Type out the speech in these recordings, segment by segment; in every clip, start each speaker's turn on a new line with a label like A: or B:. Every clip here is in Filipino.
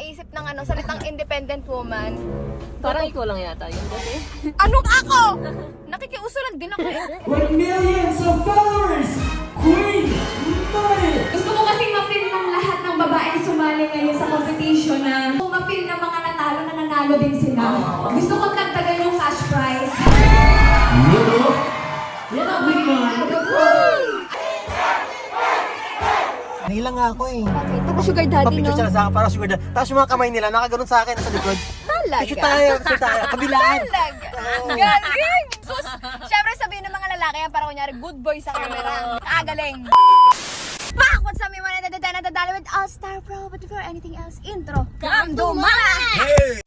A: makaisip ng ano, salitang independent woman.
B: Parang ikaw lang yata yun kasi.
A: Anong ako? Nakikiuso lang din ako. eh.
C: With millions of followers, Queen Money!
D: Gusto ko kasi ma-feel ng lahat ng babaeng sumali ngayon sa competition na kung ma-feel ng mga natalo na nanalo din sila. Gusto ko tagtagan yung
E: Nga ako eh.
A: Ito ko sugar daddy,
E: Papicture
A: no?
E: sila sa akin para sugar daddy. Tapos yung mga kamay nila, nakaganon sa akin sa likod.
A: Talaga.
E: Picture tayo, picture tayo. Kabilaan.
A: Talaga. Galing. Sus, syempre sabihin ng mga lalaki yan, para kunyari good boy sa camera. Ah, galing. Pak! What's up, everyone? Nadadala, nadadala with All-Star Pro. But before anything else, intro. Kamdumana! Ah,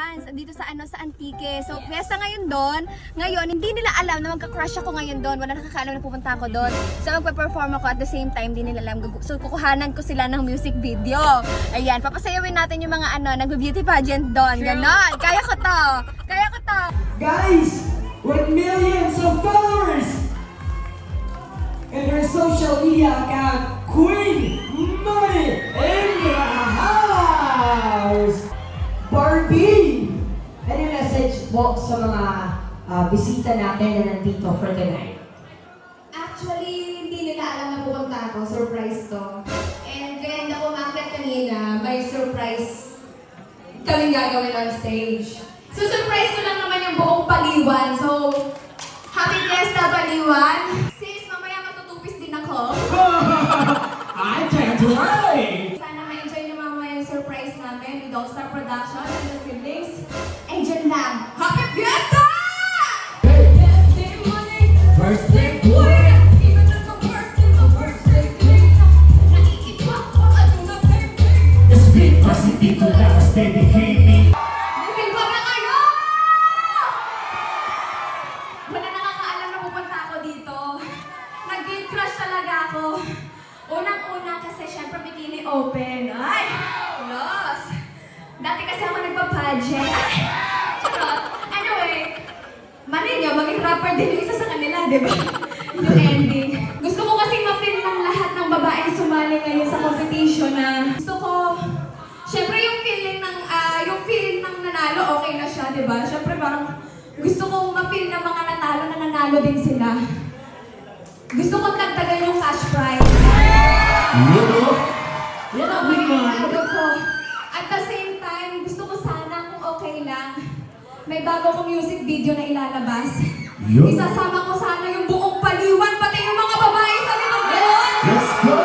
A: Sa- dito sa ano, sa Antique. So, piyesta ngayon doon. Ngayon, hindi nila alam na magka-crush ako ngayon doon. Wala nakakaalam na pupunta ako doon. So, magpe-perform ako at the same time, hindi nila alam. So, kukuhanan ko sila ng music video. Ayan, papasayawin natin yung mga ano, nagbe-beauty pageant doon. Ganon. Kaya ko to. Kaya ko to.
C: Guys, with millions of followers, and her social media account, Queen
F: mo sa mga ah, bisita natin na nandito for tonight?
D: Actually, hindi nila alam na pupunta ako. Surprise to. And kaya hindi ako umakyat kanina, may surprise kaming gagawin on stage. So, surprise ko lang naman yung buong paliwan. So, happy fiesta paliwan! Sis, mamaya matutupis din ako.
C: I can't wait!
D: Sana ma-enjoy niyo mamaya yung surprise namin with All-Star Production and the siblings. And dyan lang, Ay! Charot! Anyway, mali niyo, maging rapper din yung isa sa kanila, di ba? yung ending. Gusto ko kasi ma-feel ng lahat ng babaeng sumali ngayon sa competition na gusto ko Siyempre yung feeling ng ah, yung feeling ng nanalo okay na siya, 'di ba? Siyempre parang gusto kong ma-feel ng mga natalo na nanalo din sila. Gusto kong dagdagan yung cash prize.
C: Lolo, yan ang Queen Money.
D: Ano ko. At the same time, gusto ko sana kung okay lang, may bago kong music video na ilalabas.
C: Yun.
D: Isasama ko sana yung buong paliwan, pati yung mga babae sa likod ngayon.
C: Let's go!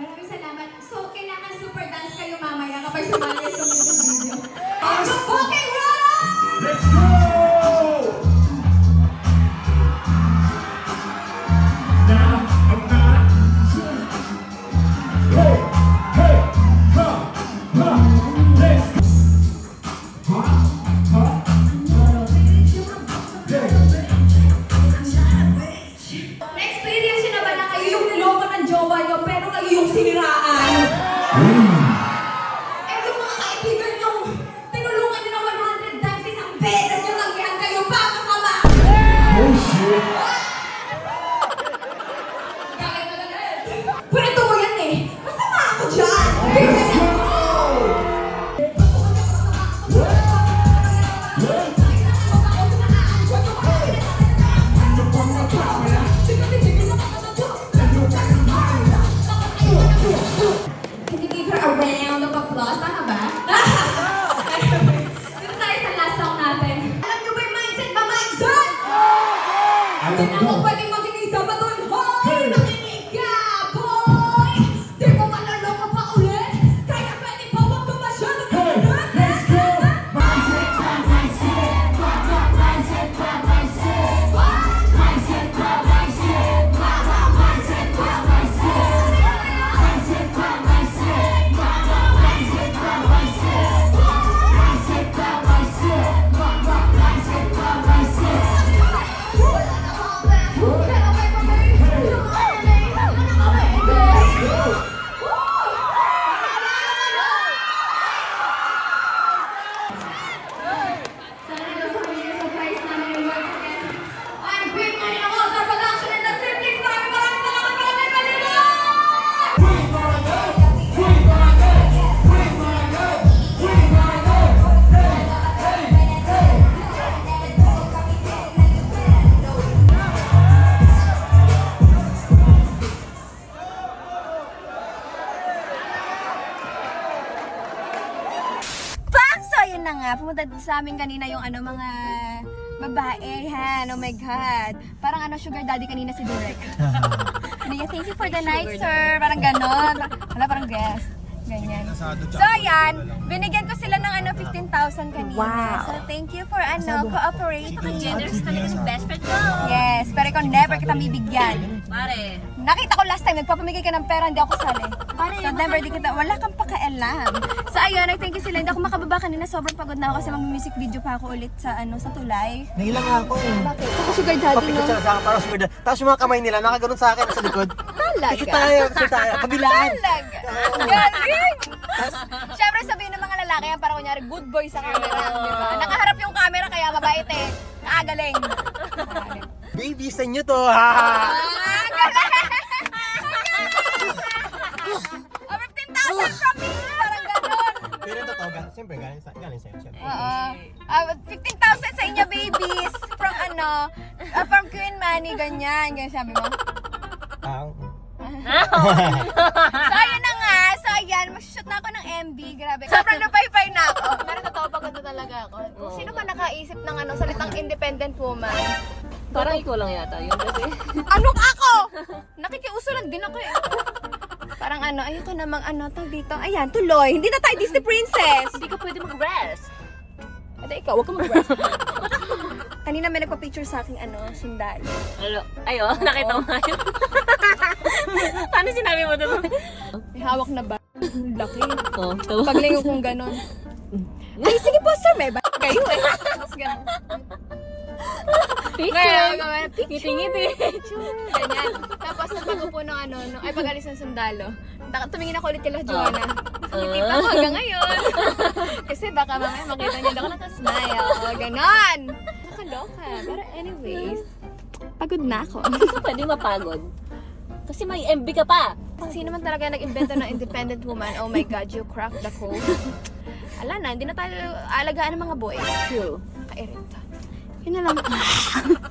D: Maraming salamat. So, kailangan super dance kayo mamaya kapag sumali round of pumunta sa amin kanina yung ano, mga babae, ha? Oh my God. Parang ano, sugar daddy kanina si Direk. Niya, thank you for the night, sir. Parang ganon. Wala, parang guest. Ganyan. So, ayan. Binigyan ko sila ng ano, 15,000 kanina.
B: Wow.
D: So, thank you for ano, cooperating.
B: Generous talaga ng best friend ko.
D: Yes, pero ikaw never kita bibigyan.
B: Pare.
D: Nakita ko last time, nagpapamigay ka ng pera, hindi ako sali. So, never di kita, wala kang pakialam. So, ayun, I thank you sila. Hindi ako makababa kanina, sobrang pagod na ako kasi mag-music video pa ako ulit sa, ano, sa tulay.
E: Nahilang nga ako eh.
D: Bakit? Ako sugar daddy,
E: Papicture
D: no?
E: sila sa akin, parang sugar daddy. Tapos yung mga kamay nila, nakaganon sa akin sa likod.
D: Talaga?
E: Picture tayo, picture tayo. Kabilaan.
D: Talaga? Galing! Siyempre sabihin ng mga lalaki yan, parang kunyari, good boy sa camera, di ba? Nakaharap yung camera, kaya mabait eh. Ah, galing.
E: Baby, sa inyo to. Ha? Siyempre, galing, sa, galing sa'yo, siyempre.
D: Oo. Ah, 15,000 sa inyo, babies. From ano, ah, from Queen Manny, ganyan. Ganyan sabi mo.
E: Ah,
D: So, ayun na nga. So, ayan, mag-shoot na ako ng MB. Grabe. Sobrang napaypay na ako. Pero totoo, pagod na talaga ako. Kung sino man nakaisip ng ano, salitang independent woman.
B: Parang ikaw lang yata yun kasi.
D: Anong ako? Nakikiuso lang din ako eh. Parang ano, ayoko namang ano, tag dito. Ayan, tuloy. Hindi na tayo Disney princess.
B: Hindi pwede mag-rest.
D: Ate, ikaw, huwag ka mag-rest. Kanina may nagpa-picture sa aking ano, sundalo.
B: Alo, ayo, nakita mo nga yun. Paano sinabi mo doon?
D: May hawak na ba? Laki.
B: Oh, tawa.
D: Paglingo kong ganon. Ay, sige po, sir. May ba kayo eh. Tapos ganon.
B: Picture.
D: gawin, picture.
B: Ngiti-ngiti.
D: Ganyan. Tapos, nung pag upo ng ano, nung, ay pag-alis ng sundalo, tumingin ako ulit kila Joanna. Nakangiti pa ako hanggang ngayon. Kasi baka mamaya makita niya ako nakasmile. O, ganon. Nakaloka. Pero anyways, pagod na ako.
B: Pwede mapagod. Kasi may MB ka pa.
D: Sino man talaga nag-invento ng independent woman? Oh my God, you cracked the code. Ala na, hindi na tayo alagaan ng mga boys.
B: True.
D: Kairit. Yun na lang.